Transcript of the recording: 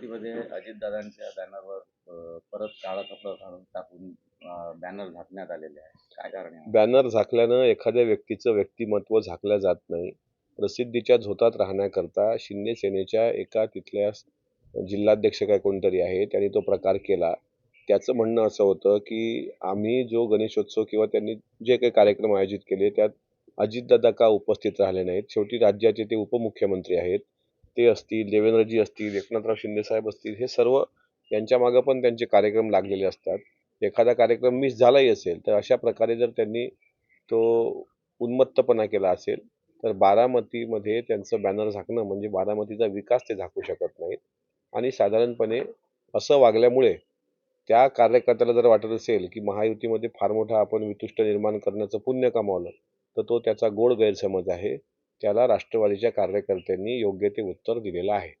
बारामतीमध्ये अजितदादांच्या बॅनरवर परत काळा कपडा घालून टाकून बॅनर झाकण्यात आलेले आहे काय कारण आहे? बॅनर झाकल्यानं एखाद्या व्यक्तीचं व्यक्तिमत्व झाकलं जात नाही. प्रसिद्धीच्या झोतात राहण्याकरता शिंदे सेनेच्या एका तिथल्या जिल्हाध्यक्ष काय कोणतरी आहे त्यांनी तो प्रकार केला. त्याचं म्हणणं असं होतं की आम्ही जो गणेशोत्सव किंवा त्यांनी जे काही कार्यक्रम आयोजित केले त्यात अजितदादा का उपस्थित राहिले नाहीत? शेवटी राज्याचे ते उपमुख्यमंत्री आहेत. ते असतील देवेंद्रजी असतील एकनाथराव शिंदेसाहेब असतील हे सर्व यांच्या मागं पण त्यांचे कार्यक्रम लागलेले असतात. एखादा कार्यक्रम मिस झालाही असेल तर अशा प्रकारे जर त्यांनी तो उन्मत्तपणा केला असेल तर बारामतीमध्ये त्यांचं बॅनर झाकणं म्हणजे बारामतीचा विकास ते झाकू शकत नाहीत. आणि साधारणपणे असं वागल्यामुळे त्या कार्यकर्त्याला जर वाटत असेल की महायुतीमध्ये फार मोठा आपण वितुष्ट निर्माण करण्याचं पुण्य कमावलं तर तो त्याचा गोड गैरसमज आहे. त्याला राष्ट्रवादीच्या कार्यकर्त्यांनी योग्य ते उत्तर दिलेलं आहे.